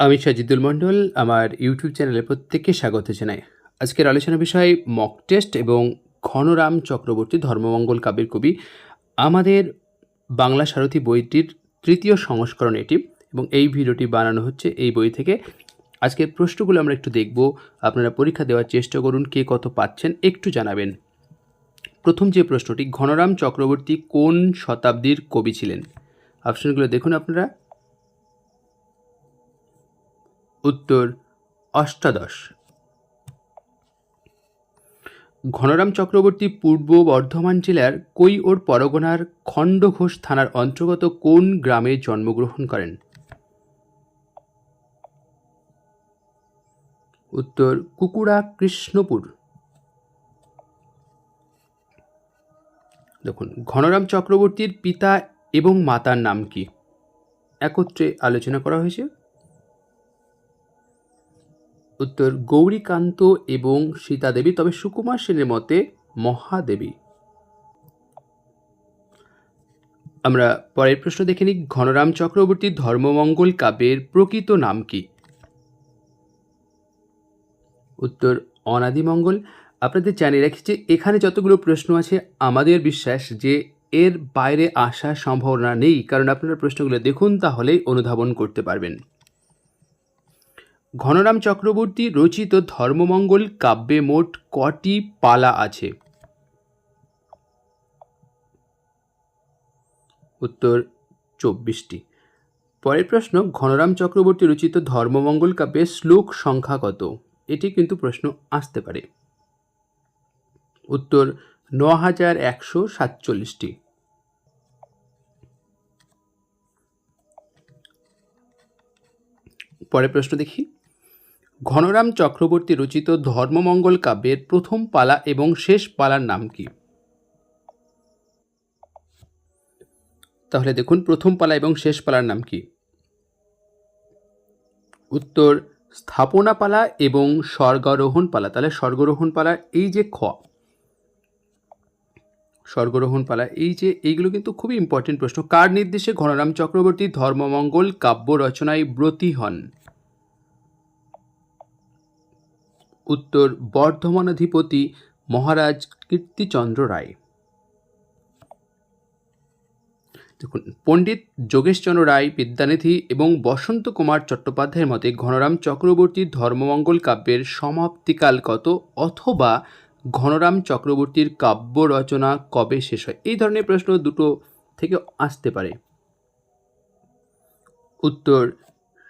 আমি সাজিদুল মণ্ডল, আমার ইউটিউব চ্যানেলে প্রত্যেককে স্বাগত জানাই। আজকের আলোচনা বিষয় মক টেস্ট এবং ঘনরাম চক্রবর্তী ধর্মমঙ্গল কাব্যের কবি, আমাদের বাংলা সারথী বইটির তৃতীয় সংস্করণ এটি এবং এই ভিডিওটি বানানো হচ্ছে এই বই থেকে। আজকের প্রশ্নগুলো আমরা একটু দেখব, আপনারা পরীক্ষা দেওয়ার চেষ্টা করুন কে কত পাচ্ছেন, একটু জানাবেন। প্রথম যে প্রশ্নটি, ঘনরাম চক্রবর্তী কোন শতাব্দীর কবি ছিলেন? অপশনগুলো দেখুন আপনারা। উত্তর অষ্টাদশ। ঘনরাম চক্রবর্তী পূর্ব বর্ধমান জেলার কৈওর পরগনার খণ্ডঘোষ থানার অন্তর্গত কোন গ্রামে জন্মগ্রহণ করেন? উত্তর কুকুড়া কৃষ্ণপুর। দেখুন, ঘনরাম চক্রবর্তীর পিতা এবং মাতার নাম কি? একত্রে আলোচনা করা হয়েছে। উত্তর গৌরীকান্ত এবং সীতাদেবী, তবে সুকুমার সেনের মতে মহাদেবী। আমরা পরের প্রশ্ন দেখে নিই, ঘনরাম চক্রবর্তীর ধর্মমঙ্গল কাব্যের প্রকৃত নাম কি? উত্তর, অনাদিমঙ্গল। আপনাদের জানিয়ে রাখি যে এখানে যতগুলো প্রশ্ন আছে, আমাদের বিশ্বাস যে এর বাইরে আসার সম্ভাবনা নেই। কারণ আপনারা প্রশ্নগুলো দেখুন, তাহলেই অনুধাবন করতে পারবেন। ঘনরাম চক্রবর্তী রচিত ধর্মমঙ্গল কাব্যে মোট কটি পালা আছে? উত্তর চব্বিশটি। পরের প্রশ্ন, ঘনরাম চক্রবর্তী রচিত ধর্মমঙ্গল কাব্যে শ্লোক সংখ্যা কত? এটি কিন্তু প্রশ্ন আসতে পারে। উত্তর ন হাজার একশো সাতচল্লিশটি। পরের প্রশ্ন দেখি। ঘনরাম চক্রবর্তী রচিত ধর্মমঙ্গল কাব্যের প্রথম পালা এবং শেষ পালার নাম কি? তাহলে দেখুন, প্রথম পালা এবং শেষ পালার নাম কি? উত্তর, স্থাপনা পালা এবং স্বর্গারোহণ পালা। তাহলে স্বর্গরোহণ পালা, এই যে খ। স্বর্গরোহণ পালা, এই যে, এইগুলো কিন্তু খুবই ইম্পর্টেন্ট প্রশ্ন। কার নির্দেশে ঘনরাম চক্রবর্তী ধর্মমঙ্গল কাব্য রচনায় ব্রতী হন? উত্তর বর্ধমানাধিপতি মহারাজ কীর্তিচন্দ্র রায়। দেখুন, পণ্ডিত যোগেশচন্দ্র রায় বিদ্যানিধি এবং বসন্ত কুমার চট্টোপাধ্যায়ের মতে ঘনরাম চক্রবর্তীর ধর্মমঙ্গল কাব্যের সমাপ্তিকাল কত অথবা ঘনরাম চক্রবর্তীর কাব্য রচনা কবে শেষ হয়? এই ধরনের প্রশ্ন দুটো থেকে আসতে পারে। উত্তর,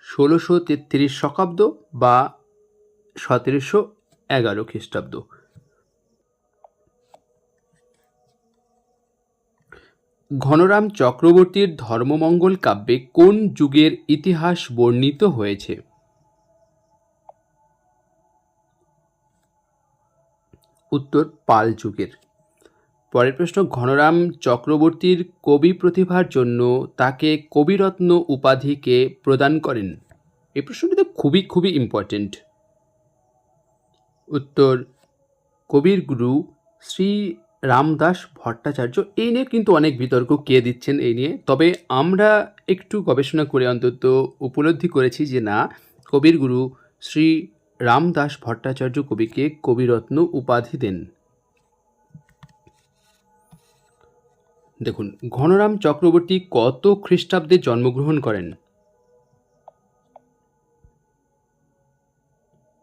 ষোলোশো তেত্রিশ শকাব্দ বা সতেরোশো এগারো খ্রিস্টাব্দ। ঘনরাম চক্রবর্তীর ধর্মমঙ্গল কাব্যে কোন যুগের ইতিহাস বর্ণিত হয়েছে? উত্তর, পাল যুগের। পরের প্রশ্ন, ঘনরাম চক্রবর্তীর কবি প্রতিভার জন্য তাকে কবিরত্ন উপাধিকে প্রদান করেন? এই প্রশ্নটি তো খুবই খুবই ইম্পর্টেন্ট উত্তর, কবির গুরু শ্রী রামদাস ভট্টাচার্য, এই নিয়ে কিন্তু অনেক বিতর্ক কে দিচ্ছেন এই নিয়ে। তবে আমরা একটু গবেষণা করে অন্তত উপলব্ধি করেছি যে না, কবির গুরু শ্রী রামদাস ভট্টাচার্য কবিকে কবিরত্ন উপাধি দেন। দেখুন, ঘনরাম চক্রবর্তী কত খ্রিস্টাব্দে জন্মগ্রহণ করেন?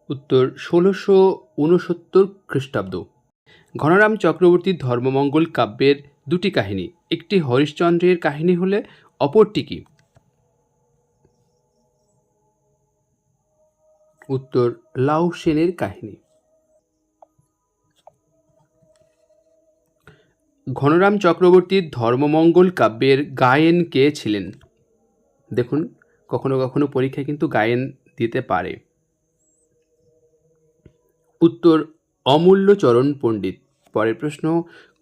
উত্তর ষোলোশো উনসত্তর খ্রিস্টাব্দ। ঘনরাম চক্রবর্তীর ধর্মমঙ্গল কাব্যের দুটি কাহিনী। একটি হরিশ্চন্দ্রের কাহিনী হলে, অপরটি কি? উত্তর লাউ সেনের কাহিনী। ঘনরাম চক্রবর্তীর ধর্মমঙ্গল কাব্যের গায়েন কে ছিলেন? দেখুন, কখনো কখনো পরীক্ষায় কিন্তু গায়েন দিতে পারে। উত্তর অমূল্যচরণ পণ্ডিত। পরের প্রশ্ন,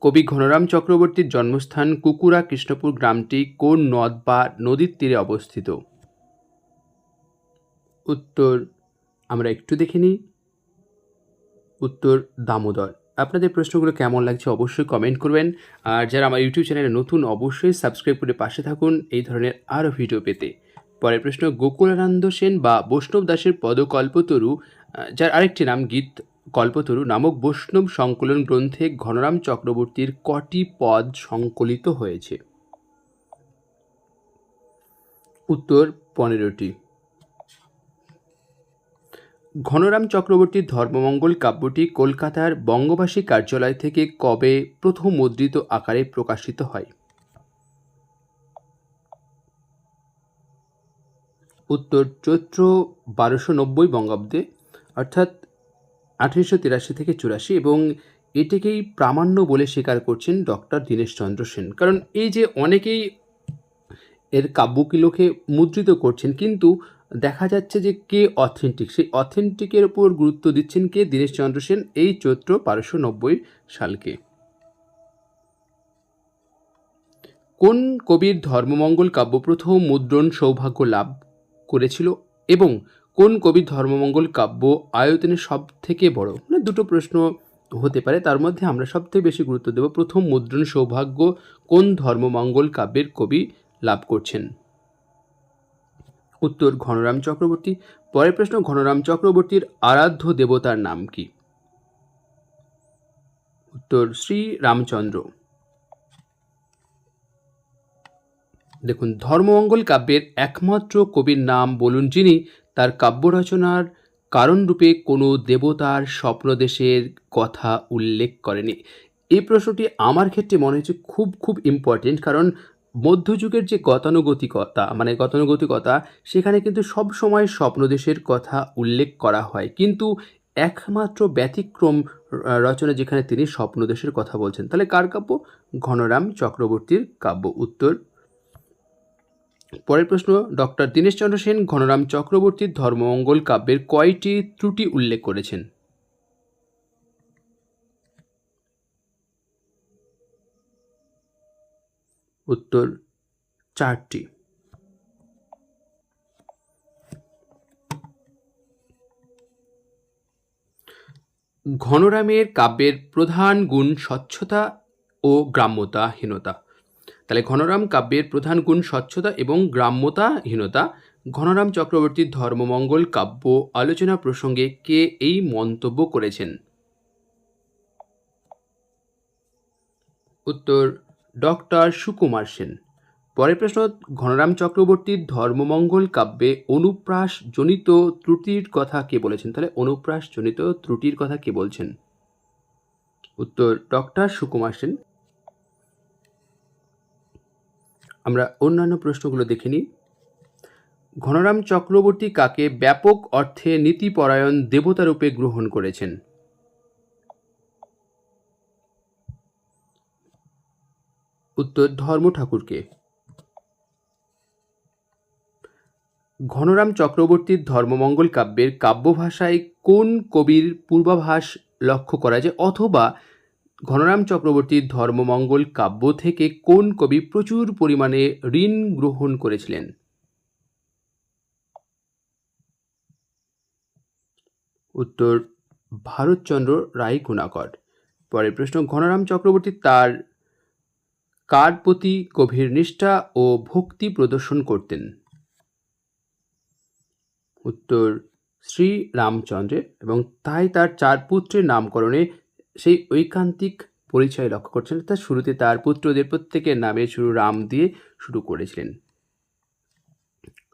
কবি ঘনরাম চক্রবর্তীর জন্মস্থান কুকুরা কৃষ্ণপুর গ্রামটি কোন নদ বা নদীর তীরে অবস্থিত? উত্তর, আমরা একটু দেখে নিই। উত্তর, দামোদর। আপনাদের প্রশ্নগুলো কেমন লাগছে অবশ্যই কমেন্ট করবেন। আর যারা আমার ইউটিউব চ্যানেলে নতুন, অবশ্যই সাবস্ক্রাইব করে পাশে থাকুন এই ধরনের আরও ভিডিও পেতে। পরের প্রশ্ন, গোকুলানন্দ সেন বা বৈষ্ণব দাসের পদকল্পতরু যার আরেকটি নাম গীত কল্পতরু নামক বৈষ্ণব সংকলন গ্রন্থে ঘনরাম চক্রবর্তীর কটি পদ সংকলিত হয়েছে। উত্তর পনেরোটি। ঘনরাম চক্রবর্তীর ধর্মমঙ্গল কাব্যটি কলকাতার বঙ্গবাসী কার্যালয় থেকে কবে প্রথম মুদ্রিত আকারে প্রকাশিত হয়? উত্তর চৈত্র বারোশো নব্বই বঙ্গাব্দে, অর্থাৎ আঠেরোশো তিরাশি থেকে চুরাশি এবং এটিকেই প্রামাণ্য বলে স্বীকার করছেন ডক্টর দীনেশচন্দ্র সেন। কারণ এই যে অনেকেই এর কাব্যগুলোকে মুদ্রিত করছেন, কিন্তু দেখা যাচ্ছে যে কে অথেন্টিক সেই অথেন্টিকের উপর গুরুত্ব দিচ্ছেন কে দীনেশচন্দ্র সেন এই চৈত্র বারোশো নব্বই সালকে। কোন কবির ধর্মমঙ্গল কাব্য প্রথম মুদ্রণ সৌভাগ্য লাভ করেছিল এবং কোন কবির ধর্মমঙ্গল কাব্য আয়তনে সব থেকে বড়? মানে দুটো প্রশ্ন হতে পারে। তার মধ্যে আমরা সবথেকে বেশি গুরুত্ব দেব প্রথম মুদ্রণ সৌভাগ্য কোন ধর্মমঙ্গল কাব্যের কবি লাভ করছেন? উত্তর, ঘনরাম চক্রবর্তী। পরের প্রশ্ন, ঘনরাম চক্রবর্তীর আরাধ্য দেবতার নাম কি? উত্তর, শ্রী রামচন্দ্র। দেখুন, ধর্মমঙ্গল কাব্যের একমাত্র কবির নাম বলুন যিনি তার কাব্য রচনার কারণরূপে কোনো দেবতার স্বপ্নদেশের কথা উল্লেখ করেনি। এই প্রশ্নটি আমার ক্ষেত্রে মনে হচ্ছে খুব খুব ইম্পর্টেন্ট কারণ মধ্যযুগের যে গতানুগতিকতা মানে গতানুগতিকতা, সেখানে কিন্তু সব সময় স্বপ্নদেশের কথা উল্লেখ করা হয়। কিন্তু একমাত্র ব্যতিক্রম রচনা যেখানে তিনি স্বপ্নদেশের কথা বলছেন, তাহলে কার কাব্য? ঘনরাম চক্রবর্তীর কাব্য। উত্তর পরের প্রশ্ন, ডক্টর দীনেশচন্দ্র সেন, ঘনরাম চক্রবর্তীর ধর্মমঙ্গল কাব্যের কয়টি ত্রুটি উল্লেখ করেছেন? উত্তর, চারটি। ঘনরামের কাব্যের প্রধান গুণ স্বচ্ছতা ও গ্রাম্যতাহীনতা। তাহলে ঘনরাম কাব্যের প্রধান গুণ স্বচ্ছতা এবং গ্রাম্যতাহীনতা। ঘনরাম চক্রবর্তীর ধর্মমঙ্গল কাব্য আলোচনা প্রসঙ্গে কে এই মন্তব্য করেছেন? উত্তর, ডক্টর সুকুমার সেন। পরের প্রশ্ন, ঘনরাম চক্রবর্তীর ধর্মমঙ্গল কাব্যে অনুপ্রাস জনিত ত্রুটির কথা কে বলেছেন? তাহলে অনুপ্রাস জনিত ত্রুটির কথা কে বলছেন? উত্তর, ডক্টর সুকুমার সেন। আমরা অন্যান্য প্রশ্নগুলো দেখে নিই। ঘনরাম চক্রবর্তী কাকে ব্যাপক অর্থে নীতিপরায়ণ দেবতারূপে গ্রহণ করেছেন? উত্তর, ধর্ম ঠাকুরকে। ঘনরাম চক্রবর্তীর ধর্মমঙ্গল কাব্যের কাব্যভাষায় কোন কবির পূর্বাভাস লক্ষ্য করা যায়? অথবা ঘনরাম চক্রবর্তীর ধর্মমঙ্গল কাব্য থেকে কোন কবি প্রচুর পরিমাণে ঋণ গ্রহণ করেছিলেন? উত্তর, ভারতচন্দ্র রায় গুণাকর পরের প্রশ্ন, ঘনরাম চক্রবর্তী তার কার প্রতি গভীর নিষ্ঠা ও ভক্তি প্রদর্শন করতেন? উত্তর, শ্রী রামচন্দ্রের এবং তাই তার চার পুত্রের নামকরণে সেই ঐকান্তিক পরিচয় লক্ষ্য করছেন। তার শুরুতে তার পুত্রদের প্রত্যেকের নামে শুরু রাম দিয়ে শুরু করেছিলেন।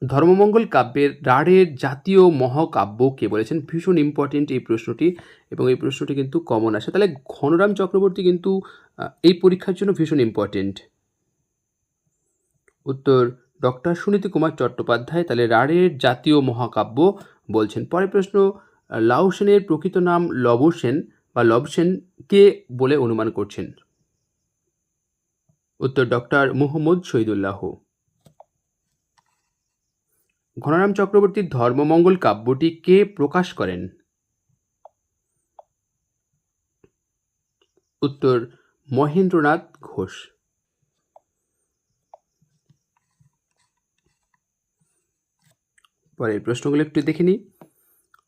ধর্মমঙ্গল কাব্যের রাঢ়ের জাতীয় মহাকাব্য কে বলেছেন? ভীষণ ইম্পর্টেন্ট এই প্রশ্নটি এবং এই প্রশ্নটি কিন্তু কমন আসে। তাহলে ঘনরাম চক্রবর্তী কিন্তু এই পরীক্ষার জন্য ভীষণ ইম্পর্টেন্ট উত্তর ডক্টর সুনীতি কুমার চট্টোপাধ্যায় তাহলে রাঢ়ের জাতীয় মহাকাব্য বলছেন। পরের প্রশ্ন আহ, লাউ সেনের প্রকৃত নাম লব সেন। বা লব সেন কে বলে অনুমান করছেন। উত্তর, ডক্টর মুহম্মদ শহীদুল্লাহ। ঘনরাম চক্রবর্তীর ধর্মমঙ্গল কাব্যটি কে প্রকাশ করেন। উত্তর, মহেন্দ্রনাথ ঘোষ। পরের প্রশ্নগুলো একটু দেখে নিই।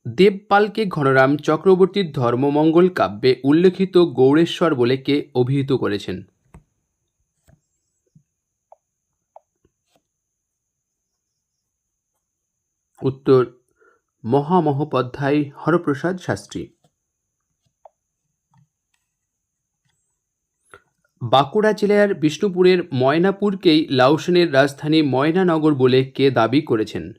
দেবপালকে ঘনরাম চক্রবর্তীর ধর্মমঙ্গল কাব্যে উল্লেখিত গৌড়েশ্বর বলে কে অভিহিত করেছেন? উত্তর, মহামহোপাধ্যায় হরপ্রসাদ শাস্ত্রী। বাঁকুড়া জেলার বিষ্ণুপুরের ময়নাপুরকেই লাউসেনের রাজধানী ময়নানগর বলে কে দাবি করেছেন?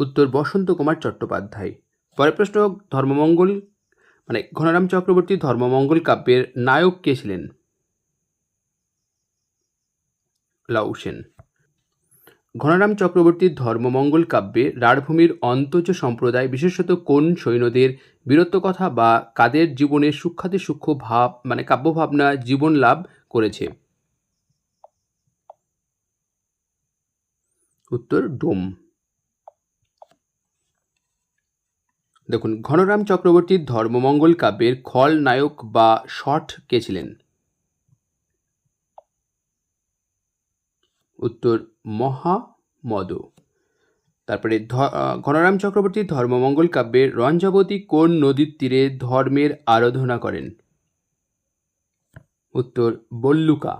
উত্তর বসন্ত কুমার চট্টোপাধ্যায়। পরের প্রশ্ন, ধর্মমঙ্গল মানে ঘনারাম চক্রবর্তী ধর্মমঙ্গল কাব্যের নায়ক কে ছিলেন? লাউসেন ঘনারাম চক্রবর্তীর ধর্মমঙ্গল কাব্যে রাঢ়ভূমির অন্তজ সম্প্রদায়, বিশেষত কোন সৈন্যদের বীরত্ব কথা বা কাদের জীবনে সূক্ষাতি সূক্ষ্ম ভাব মানে কাব্যভাবনা জীবন লাভ করেছে? উত্তর, ডোম। দেখুন, ঘনরাম চক্রবর্তীর ধর্মমঙ্গল কাব্যের খল নায়ক বা শট কে ছিলেন? উত্তর, মহামদ। তারপরে ঘনরাম চক্রবর্তী ধর্মমঙ্গল কাব্যের রঞ্জাবতী কোন নদীর তীরে ধর্মের আরাধনা করেন? উত্তর, বল্লুকা।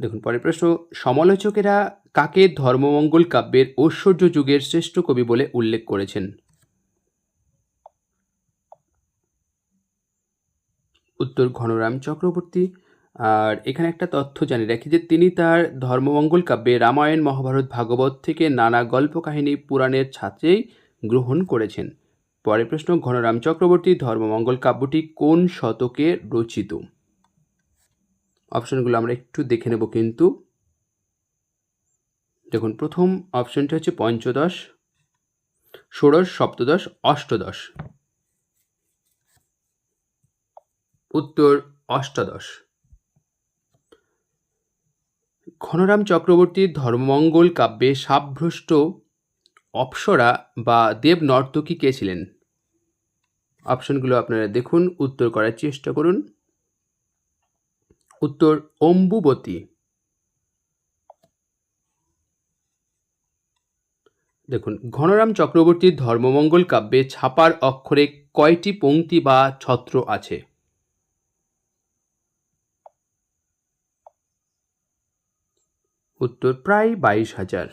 দেখুন, পরের প্রশ্ন, সমালোচকেরা কাকে ধর্মমঙ্গল কাব্যের ঐশ্বর্য যুগের শ্রেষ্ঠ কবি বলে উল্লেখ করেছেন? উত্তর, ঘনরাম চক্রবর্তী। আর এখানে একটা তথ্য জানি রাখি যে তিনি তার ধর্মমঙ্গল কাব্যে রামায়ণ, মহাভারত, ভাগবত থেকে নানা গল্প কাহিনী পুরাণের ছাত্রেই গ্রহণ করেছেন। পরের প্রশ্ন, ঘনরাম চক্রবর্তী, ধর্মমঙ্গল কাব্যটি কোন শতকে রচিত? অপশনগুলো আমরা একটু দেখে নেব কিন্তু। দেখুন, প্রথম অপশনটি হচ্ছে পঞ্চদশ, ষোড়শ, সপ্তদশ, অষ্টদশ। উত্তর, অষ্টাদশ। ঘনরাম চক্রবর্তীর ধর্মমঙ্গল কাব্যে সাবভ্রষ্ট অপ্সরা বা দেব নর্তকী কে ছিলেন? অপশনগুলো আপনারা দেখুন, উত্তর করার চেষ্টা করুন। উত্তর, অম্বুবতী। দেখুন, ঘনরাম চক্রবর্তীর ধর্মমঙ্গল কাব্যে ছাপার অক্ষরে কয়টি পংক্তি বা ছত্র আছে? উত্তর প্রায় বাইশ হাজার।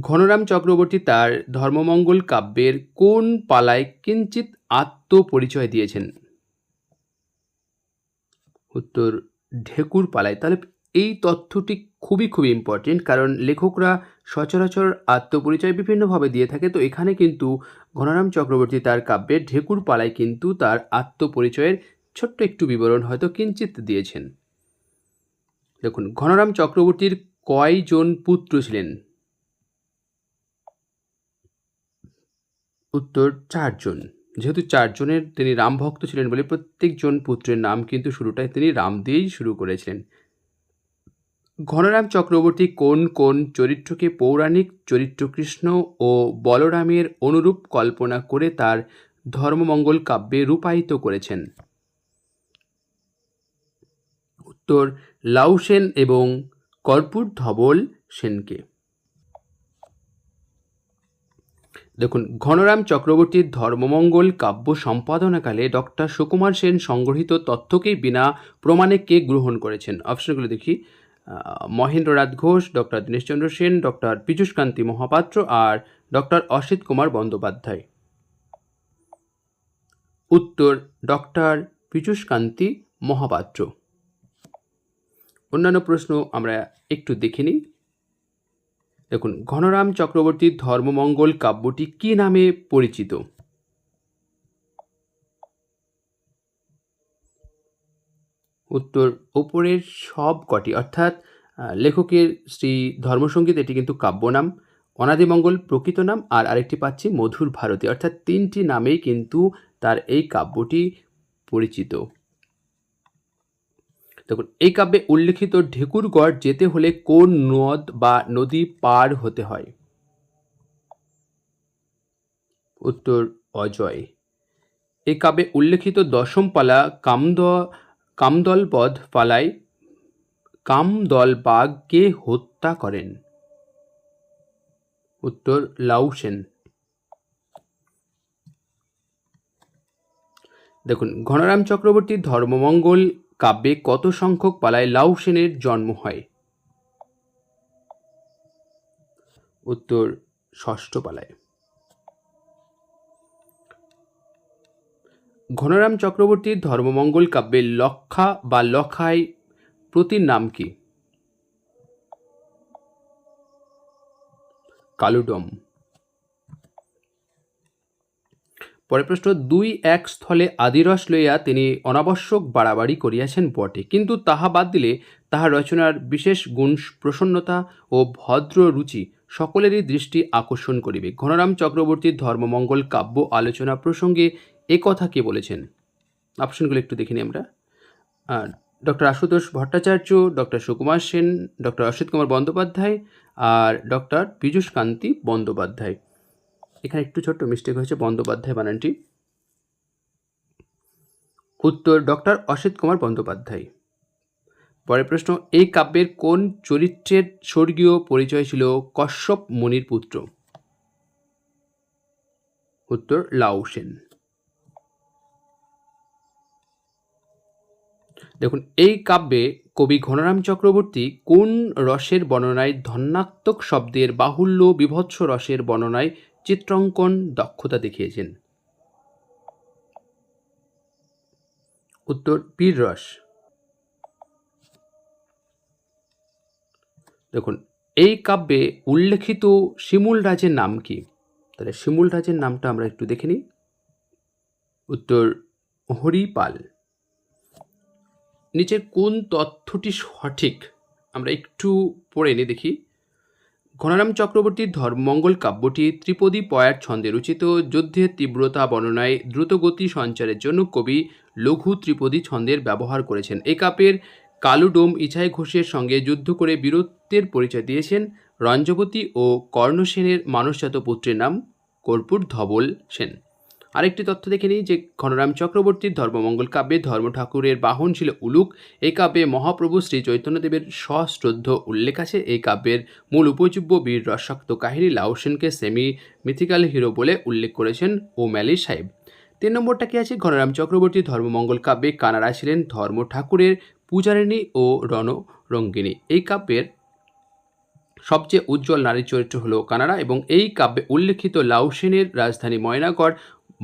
ঘনরাম চক্রবর্তী তার ধর্মমঙ্গল কাব্যের কোন পালায় কিঞ্চিত আত্মপরিচয় দিয়েছেন? উত্তর, ঢেকুর পালায়। তাহলে এই তথ্যটি খুবই খুবই ইম্পর্টেন্ট কারণ লেখকরা সচরাচর আত্মপরিচয় বিভিন্নভাবে দিয়ে থাকে। তো এখানে কিন্তু ঘনরাম চক্রবর্তী তার কাব্যে ঢেকুর পালায় কিন্তু তার আত্মপরিচয়ের ছোট্ট একটু বিবরণ হয়তো কিঞ্চিত দিয়েছেন। দেখুন, ঘনরাম চক্রবর্তীর কয়জন পুত্র ছিলেন? উত্তর, চারজন। যেহেতু চারজনের তিনি রামভক্ত ছিলেন বলে প্রত্যেকজন পুত্রের নাম কিন্তু শুরুটায় তিনি রাম দিয়েই শুরু করেছিলেন। ঘনরাম চক্রবর্তী কোন কোন চরিত্রকে পৌরাণিক চরিত্র কৃষ্ণ ও বলরামের অনুরূপ কল্পনা করে তার ধর্মমঙ্গল কাব্যে রূপায়িত করেছেন? উত্তর লাউসেন এবং কর্পূর ধবল সেনকে। দেখুন, ঘনরাম চক্রবর্তীর ধর্মমঙ্গল কাব্য সম্পাদনাকালে ডক্টর সুকুমার সেন সংগৃহীত তথ্যকেই বিনা প্রমাণে কে গ্রহণ করেছেন? অপশনগুলো দেখি। মহেন্দ্রনাথ ঘোষ, ডক্টর দীনেশচন্দ্র সেন, ডক্টর পীযূষকান্তি মহাপাত্র আর ডক্টর অসিত কুমার বন্দ্যোপাধ্যায়। উত্তর, ডক্টর পীযুষকান্তি মহাপাত্র। অন্যান্য প্রশ্ন আমরা একটু দেখে নিই। দেখুন, ঘনরাম চক্রবর্তীর ধর্মমঙ্গল কাব্যটি কি নামে পরিচিত? উত্তর ওপরের সব কটি, অর্থাৎ লেখকের শ্রী ধর্মসঙ্গীত এটি কিন্তু কাব্যনাম অনাদিমঙ্গল প্রকৃত নাম, আর আরেকটি পাচ্ছি মধুর ভারতী, অর্থাৎ তিনটি নামেই কিন্তু তার এই কাব্যটি পরিচিত। দেখুন, এই কাব্যে উল্লেখিত ঢেকুরগড় যেতে হলে কোন নদ বা নদী পার হতে হয়? উত্তর অজয়। এই কাব্যে উল্লেখিত দশমপালা কামদ কামদলবধ পালায় কামদলবাগকে হত্যা করেন? উত্তর লাউসেন। দেখুন, ঘনরাম চক্রবর্তীর ধর্মমঙ্গল কাব্যে কত সংখ্যক পালায় লাউসেনের জন্ম হয়? উত্তর, ষষ্ঠ পালায়। ঘনরাম চক্রবর্তীর ধর্মমঙ্গল কাব্যের লক্ষা বা লখাই প্রতির নাম কি? কালুডম। পরের প্রশ্ন, দুই এক স্থলে আদিরস লইয়া তিনি অনাবশ্যক বাড়াবাড়ি করিয়াছেন বটে, কিন্তু তাহা বাদ দিলে তাহার রচনার বিশেষ গুণ, প্রসন্নতা ও ভদ্র রুচি সকলেরই দৃষ্টি আকর্ষণ করিবে। ঘনরাম চক্রবর্তীর ধর্মমঙ্গল কাব্য আলোচনা প্রসঙ্গে এ কথা কে বলেছেন? অপশনগুলো একটু দেখে নিই আমরা। Doctor Ashutosh Bhattacharya doctor Sukumar Sen doctor Asit Kumar Bandyopadhyay আর ডক্টর পীযূষ কান্তি বন্দ্যোপাধ্যায়। এখানে একটু ছোট্ট মিস্টেক হয়েছে, বন্দ্যোপাধ্যায় বানানটি। উত্তর ডক্টর অসিত কুমার বন্দ্যোপাধ্যায়। পরের প্রশ্ন, এই কাব্যের কোন চরিত্রের স্বর্গীয় পরিচয় ছিল কশ্যপ মুনির পুত্র? উত্তর, লাউ সেন। দেখুন, এই কাব্যে কবি ঘনরাম চক্রবর্তী কোন রসের বর্ণনায় ধন্যাত্মক শব্দের বাহুল্য বিভৎস রসের বর্ণনায় চিত্রাঙ্কন দক্ষতা দেখিয়েছেন? উত্তর, পীর রস। দেখুন, এই কাব্যে উল্লেখিত শিমুল রাজের নাম কি? তাহলে শিমুল রাজের নামটা আমরা একটু দেখে নিই। উত্তর, হরিপাল। নিচের কোন তথ্যটি সঠিক? আমরা একটু পড়ে এনে দেখি। ঘনারাম চক্রবর্তীর ধর্মমঙ্গল কাব্যটি ত্রিপদী পয়ার ছন্দে রচিত যুদ্ধের তীব্রতা বর্ণনায় দ্রুতগতি সঞ্চারের জন্য কবি লঘু ত্রিপদী ছন্দের ব্যবহার করেছেন। এই কাপের কালুডোম ইছাই ঘোষের সঙ্গে যুদ্ধ করে বীরত্বের পরিচয় দিয়েছেন রঞ্জবতী ও কর্ণসেনের মানসজাত পুত্রের নাম কর্পূর ধবল সেন। আরেকটি তথ্য দেখে নিই যে ঘনরাম চক্রবর্তীর ধর্মমঙ্গল কাব্যে ধর্ম ঠাকুরের বাহন ছিল উলুক। এই কাব্যে মহাপ্রভু শ্রী চৈতন্যদেবের সশ্রদ্ধ উল্লেখ আছে। এই কাব্যের মূল উপজীব্য বীর রসাক্ত কাহিনী লাউসেনকে সেমি মিথিক্যাল হিরো বলে উল্লেখ করেছেন ও ম্যালি সাহেব। তিন নম্বরটা কি আছে? ঘনরাম চক্রবর্তী ধর্মমঙ্গল কাব্যে কানাড়া ছিলেন ধর্ম ঠাকুরের পূজারিণী ও রণরঙ্গিনী এই কাব্যের সবচেয়ে উজ্জ্বল নারী চরিত্র হলো কানাডা এবং এই কাব্যে উল্লেখিত লাউসেনের রাজধানী ময়নাগড়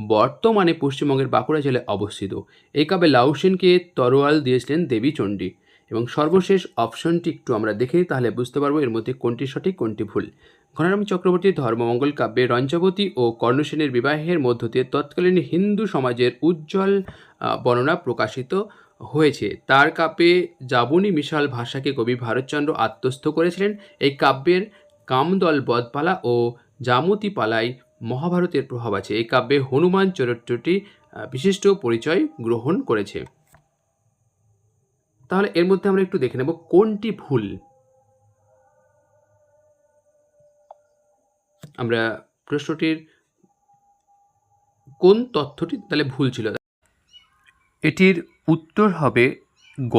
বর্তমানে পশ্চিমবঙ্গের বাঁকুড়া জেলায় অবস্থিত। এই কাব্যে লাউসেনকে তরোয়াল দিয়েছিলেন দেবী চণ্ডী। এবং সর্বশেষ অপশনটি একটু আমরা দেখে তাহলে বুঝতে পারব এর মধ্যে কোনটি সঠিক, কোনটি ভুল। ঘনারাম চক্রবর্তীর ধর্মমঙ্গল কাব্যে রঞ্চাবতী ও কর্ণসেনের বিবাহের মধ্য দিয়ে তৎকালীন হিন্দু সমাজের উজ্জ্বল বর্ণনা প্রকাশিত হয়েছে। তার কাব্যে যাবনী মিশাল ভাষাকে কবি ভারতচন্দ্র আত্মস্থ করেছিলেন। এই কাব্যের কামদল বদপালা ও জামতি পালায় মহাভারতের প্রভাব আছে। এই কাব্যে হনুমান চরিত্রটি বিশিষ্ট পরিচয় গ্রহণ করেছে। তাহলে এর মধ্যে আমরা একটু দেখে নেব কোনটি ভুল। আমরা প্রশ্নটির কোন তথ্যটি, তাহলে ভুল ছিল। এটির উত্তর হবে গ।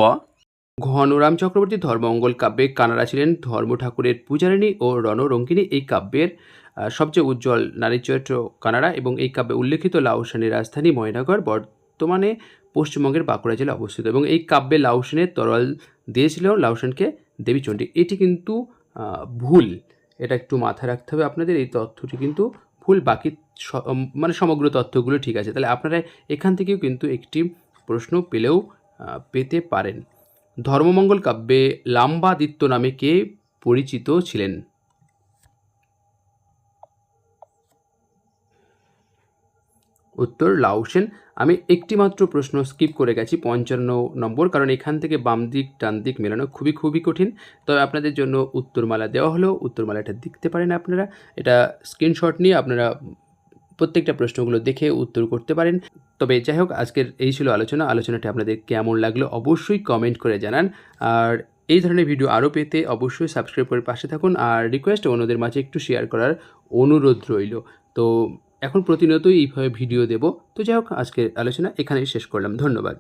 ঘনরাম চক্রবর্তী ধর্মমঙ্গল কাব্যে কানাড়া ছিলেন ধর্ম ঠাকুরের পূজারিণী ও রণরঙ্গিনী। এই কাব্যের সবচেয়ে উজ্জ্বল নারী চরিত্র কানাড়া এবং এই কাব্যে উল্লেখিত লাউসানের রাজধানী ময়নাগড় বর্তমানে পশ্চিমবঙ্গের বাঁকুড়া জেলায় অবস্থিত এবং এই কাব্যে লাউসেনের তরল দিয়েছিল লাউসেনকে দেবীচণ্ডী এটি কিন্তু ভুল। এটা একটু মাথায় রাখতে হবে আপনাদের, এই তথ্যটি কিন্তু ভুল। বাকি মানে সমগ্র তথ্যগুলো ঠিক আছে। তাহলে আপনারা এখান থেকেও কিন্তু একটি প্রশ্ন পেলেও পেতে পারেন। ধর্মমঙ্গল কাব্যে লাম্বাদিত্য নামে কে পরিচিত ছিলেন? উত্তর লাউসেন আমি একটি মাত্র প্রশ্ন স্কিপ করে গেছি, পঞ্চান্ন নম্বর, কারণ এখান থেকে বাম দিক, ডান দিক মেলানো খুবই খুবই কঠিন। তবে আপনাদের জন্য উত্তরমালা দেওয়া হলো। উত্তরমালাটা দেখতে পারেন আপনারা। এটা স্ক্রিনশট নিয়ে আপনারা প্রত্যেকটা প্রশ্নগুলো দেখে উত্তর করতে পারেন। তবে যাই হোক, আজকের এই ছিল আলোচনা। আলোচনাটি আপনাদের কেমন লাগল অবশ্যই কমেন্ট করে জানান। আর এই ধরনের ভিডিও আরও পেতে অবশ্যই সাবস্ক্রাইব করে পাশে থাকুন। আর রিকোয়েস্ট অন্যদের মাঝে একটু শেয়ার করার অনুরোধ রইল। তো এখন প্রতিনিয়তই এইভাবে ভিডিও দেব। তো যাই হোক আজকের আলোচনা এখানেই শেষ করলাম। ধন্যবাদ।